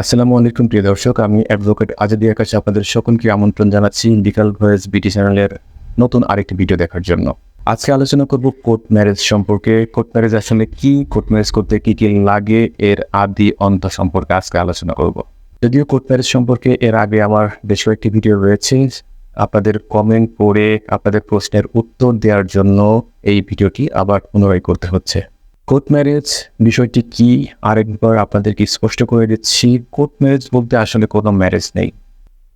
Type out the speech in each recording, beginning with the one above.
আসসালামু আলাইকুম, প্রিয় দর্শক। আমি অ্যাডভোকেট আজাদি আকাশে আপনাদের সকলকে আমন্ত্রণ জানাচ্ছি লিগাল ভয়েস বিটি চ্যানেলের নতুন আরেকটি ভিডিও দেখার জন্য। আজকে আলোচনা করব কোর্ট ম্যারেজ সম্পর্কে। কোর্ট ম্যারেজ আসলে কি? কোর্ট ম্যারেজ করতে কি কি লাগে? এর আদি অন্ত সম্পর্কে আজকে আলোচনা করব। যদিও কোর্ট ম্যারেজ সম্পর্কে এর আগে আমার বেশ কয়েকটি ভিডিও রয়েছে। আপনাদের কমেন্ট পড়ে আপনাদের প্রশ্নের উত্তর দেওয়ার জন্য এই ভিডিওটি আবার পুনরায় করতে হচ্ছে। কোর্ট ম্যারেজ বিষয়টি কি? আরেকবার আপনাদেরকে স্পষ্ট করে দিচ্ছি কোর্ট ম্যারেজ বলতে আসলে কোনো ম্যারেজ নেই।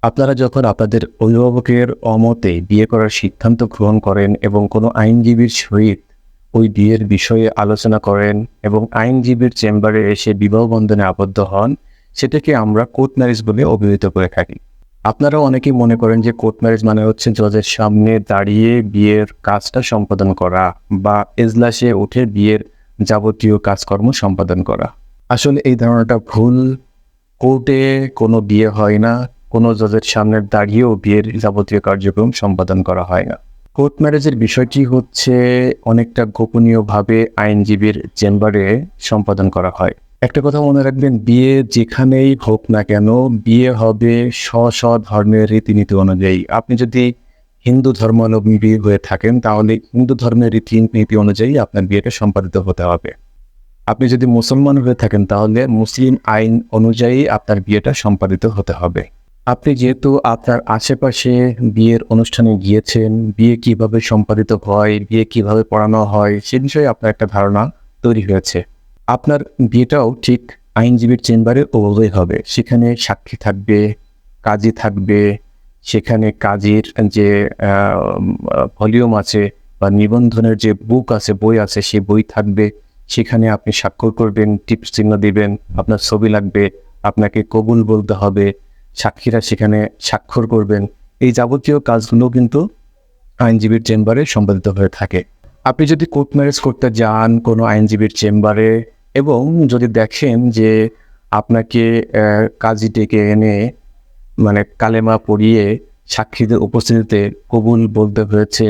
আপনারা যখন আপনাদের অভিভাবকের অমতে বিয়ে করার সিদ্ধান্ত গ্রহণ করেন এবং কোনো আইনজীবীর সহিত ওই বিয়ের বিষয়ে আলোচনা করেন এবং আইনজীবীর চেম্বারে এসে বিবাহ বন্ধনে আবদ্ধ হন, সেটাকে আমরা কোর্ট ম্যারেজ বলে অভিহিত করে থাকি। আপনারা অনেকেই মনে করেন যে কোর্ট ম্যারেজ মানে হচ্ছে জজের সামনে দাঁড়িয়ে বিয়ের কাজটা সম্পাদন করা বা এজলাসে উঠে বিয়ের যাবতীয় কাজকর্ম সম্পাদন করা। আসলে এই ধারণাটা ভুল। কোর্টে কোনো বিয়ে হয় না, কোনো জজের সামনে দাঁড়িয়েও বিয়ের যাবতীয় কার্যক্রম সম্পাদন করা হয় না। কোর্ট ম্যারেজের বিষয়টি হচ্ছে অনেকটা গোপনীয়ভাবে আইনজীবীর চেম্বারে সম্পাদন করা হয়। একটা কথা মনে রাখবেন, বিয়ে যেখানেই হোক না কেন, বিয়ে হবে স্ব স্ব ধর্মের রীতিনীতি অনুযায়ী। আপনি যদি হিন্দু ধর্মাবলম্বী হয়ে থাকেন, তাহলে হিন্দু ধর্মের রীতিনীতি অনুযায়ী আপনার বিয়েটা সম্পাদিত হতে হবে। আপনি যদি মুসলমান হয়ে থাকেন, তাহলে মুসলিম আইন অনুযায়ী আপনার বিয়েটা সম্পাদিত হতে হবে। আপনি যেহেতু আপনার আশেপাশে বিয়ের অনুষ্ঠানে গিয়েছেন, বিয়ে কীভাবে সম্পাদিত হয়, বিয়ে কীভাবে পড়ানো হয়, সে বিষয়ে আপনার একটা ধারণা তৈরি হয়েছে। আপনার বিয়েটাও ঠিক আইনজীবীর চেম্বারে ওভাবেই হবে। সেখানে সাক্ষী থাকবে, কাজী থাকবে সেখানে কাজের যে ভলিউম আছে বা নিবন্ধনের যে বুক আছে, বই আছে, সেই বই থাকবে। সেখানে আপনি স্বাক্ষর করবেন, টিপস চিহ্ন দিবেন, আপনার ছবি লাগবে, আপনাকে কবুল বলতে হবে, সাক্ষীরা সেখানে স্বাক্ষর করবেন। এই যাবতীয় কাজগুলো কিন্তু আইনজীবীর চেম্বারে সম্পাদিত হয়ে থাকে। আপনি যদি কোর্ট ম্যারেজ করতে যান কোনো আইনজীবীর চেম্বারে এবং যদি দেখেন যে আপনাকে কাজী ডেকে এনে মানে কালেমা পড়িয়ে সাক্ষীদের উপস্থিতিতে কবুল বলতে হয়েছে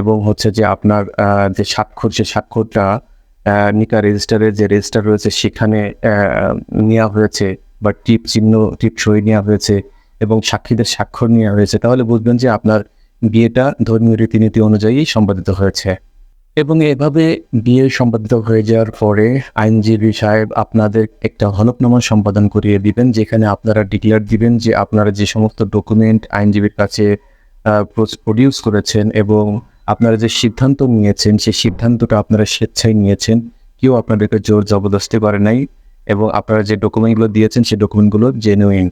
এবং হচ্ছে যে আপনার যে স্বাক্ষর, সে স্বাক্ষরটা নিকা রেজিস্টারের যে রেজিস্টার রয়েছে সেখানে নেওয়া হয়েছে বা টিপ চিহ্ন, টিপ সই নেওয়া হয়েছে এবং সাক্ষীদের স্বাক্ষর নেওয়া হয়েছে। তাহলে বুঝবেন যে আপনার বিয়েটা ধর্মীয় রীতিনীতি অনুযায়ী সম্পাদিত হয়েছে। এবং এভাবে বিয়ে সম্পাদিত হয়ে যাওয়ার পরে আইনজীবী সাহেব আপনাদের একটা হলফনামা সম্পাদন করিয়ে দিবেন, যেখানে আপনারা ডিক্লেয়ার দিবেন যে আপনারা যে সমস্ত ডকুমেন্ট আইনজীবীর কাছে প্রডিউস করেছেন এবং আপনারা যে সিদ্ধান্ত নিয়েছেন, সেই সিদ্ধান্তটা আপনারা স্বেচ্ছায় নিয়েছেন, কেউ আপনাদেরকে জোর জবরদস্তি করে নাই এবং আপনারা যে ডকুমেন্টগুলো দিয়েছেন, সেই ডকুমেন্টগুলো জেনুইন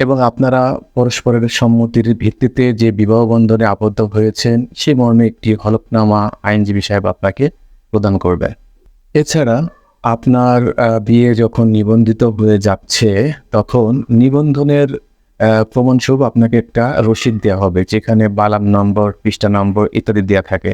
এবং আপনারা পরস্পরের সম্মতির ভিত্তিতে যে বিবাহ বন্ধনে আবদ্ধ হয়েছেন, সে মর্মে একটি হলফনামা আইনজীবী সাহেব আপনাকে প্রদান করবে। এছাড়া আপনার বিয়ে যখন নিবন্ধিত হয়ে যাচ্ছে, তখন নিবন্ধনের প্রমাণস্বরূপ আপনাকে একটা রসিদ দেওয়া হবে, যেখানে বালাম নম্বর, পৃষ্ঠা নম্বর ইত্যাদি দেওয়া থাকে।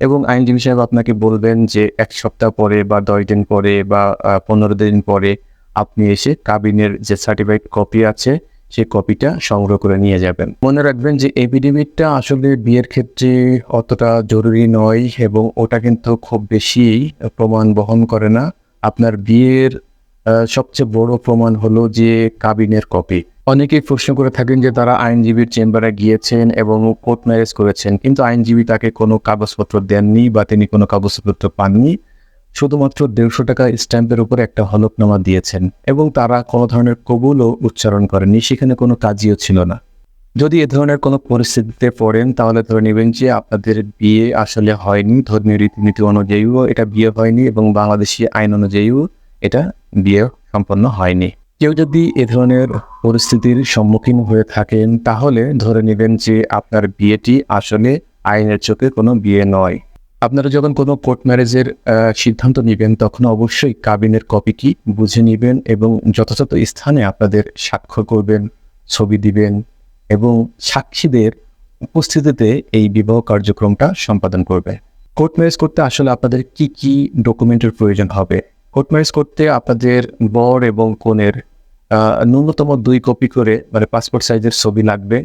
এবং আইনজীবী সাহেব আপনাকে বলবেন যে এক সপ্তাহ পরে বা দশ দিন পরে বা পনেরো দিন পরে আপনি এসে কাবিনের যে সার্টিফাইড কপি আছে সেই কপিটা সংগ্রহ করে নিয়ে যাবেন। মনে রাখবেন যে এপিডেমিকটা আসলে বিয়ের ক্ষেত্রে অতটা জরুরি নয় এবং ওটা কিন্তু খুব বেশি প্রমাণ বহন করে না। আপনার বিয়ের সবচেয়ে বড় প্রমাণ হলো যে কাবিনের কপি। অনেকেই প্রশ্ন করে থাকেন যে তারা আইনজীবীর চেম্বারে গিয়েছেন এবং কোর্ট ম্যারেজ করেছেন, কিন্তু আইনজীবী তাকে কোনো কাগজপত্র দেননি বা তিনি কোনো কাগজপত্র পাননি। শুধুমাত্র দেড়শো টাকা স্ট্যাম্পের উপর একটা হলফনামা দিয়েছেন এবং তারা কোনো ধরনের কবুলও উচ্চারণ করেননি, সেখানে কোনো কাজইও ছিল না। যদি এ ধরনের কোনো পরিস্থিতিতে পড়েন, তাহলে ধরে নেবেন যে আপনাদের বিয়ে আসলে হয়নি, ধর্মীয় রীতিনীতি অনুযায়ীও এটা বিয়ে হয়নি এবং বাংলাদেশি আইন অনুযায়ীও এটা বিয়ে সম্পন্ন হয়নি। কেউ যদি এ ধরনের পরিস্থিতির সম্মুখীন হয়ে থাকেন, তাহলে ধরে নেবেন যে আপনার বিয়েটি আসলে আইনের চোখে কোনো বিয়ে নয়। আপনারা যখন কোনো কোর্ট ম্যারেজের সিদ্ধান্ত নেবেন, তখন অবশ্যই কাবিনের কপিটি বুঝে নেবেন এবং যথাযথ স্থানে আপনাদের স্বাক্ষর করবেন, ছবি দিবেন এবং সাক্ষীদের উপস্থিতিতে এই বিবাহ কার্যক্রমটা সম্পাদন করবে। কোর্ট ম্যারেজ করতে আসলে আপনাদের কি কি ডকুমেন্টের প্রয়োজন হবে? কোর্ট ম্যারেজ করতে আপনাদের বর এবং কনের ন্যূনতম দুই কপি করে মানে পাসপোর্ট সাইজের ছবি লাগবে।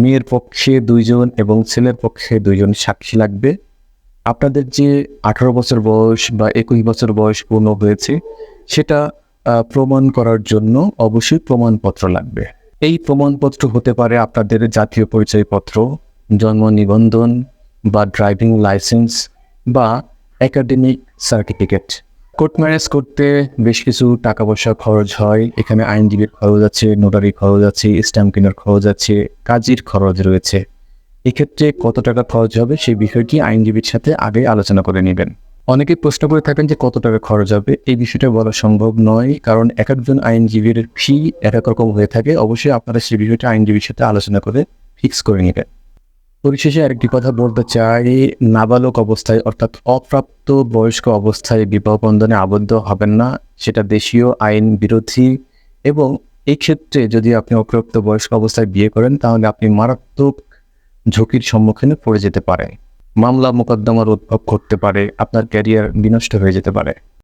মেয়ের পক্ষে দুইজন এবং ছেলের পক্ষে দুইজন সাক্ষী লাগবে। আপনাদের যে আঠারো বছর বয়স বা একুশ বছর বয়স পূর্ণ হয়েছে, সেটা প্রমাণ করার জন্য অবশ্যই প্রমাণপত্র লাগবে। এই প্রমাণপত্র হতে পারে আপনাদের জাতীয় পরিচয়পত্র, জন্ম নিবন্ধন বা ড্রাইভিং লাইসেন্স বা একাডেমিক সার্টিফিকেট। কোর্ট ম্যারেজ করতে বেশ কিছু টাকা পয়সা খরচ হয়। এখানে আইনজীবীর খরচ আছে, নোটারি খরচ আছে, স্ট্যাম্প কেনার খরচ আছে, কাজের খরচ রয়েছে। এক্ষেত্রে কত টাকা খরচ হবে সেই বিষয়টি আইনজীবীর সাথে আগে আলোচনা করে নেবেন। অনেকে প্রশ্ন করে থাকেন যে কত টাকা খরচ হবে, এই বিষয়টা বলা সম্ভব নয়, কারণ এক একজন আইনজীবীর ফি এক এক রকম হয়ে থাকে। অবশ্যই আপনারা সেই বিষয়টা আইনজীবীর সাথে আলোচনা করে ফিক্স করে নেবেন। পরিশেষে আরেকটি কথা বলতে চাই, নাবালক অবস্থায় অর্থাৎ অপ্রাপ্ত বয়স্ক অবস্থায় বিবাহ বন্ধনে আবদ্ধ হবেন না, সেটা দেশীয় আইন বিরোধী। এবং এই ক্ষেত্রে যদি আপনি অপ্রাপ্ত বয়স্ক অবস্থায় বিয়ে করেন, তাহলে আপনি মারাত্মক ঝুঁকির সম্মুখীনে পড়ে যেতে পারে। মামলা মোকদ্দমার উদ্ভব ঘটতে পারে, আপনার ক্যারিয়ার বিনষ্ট হয়ে যেতে পারে।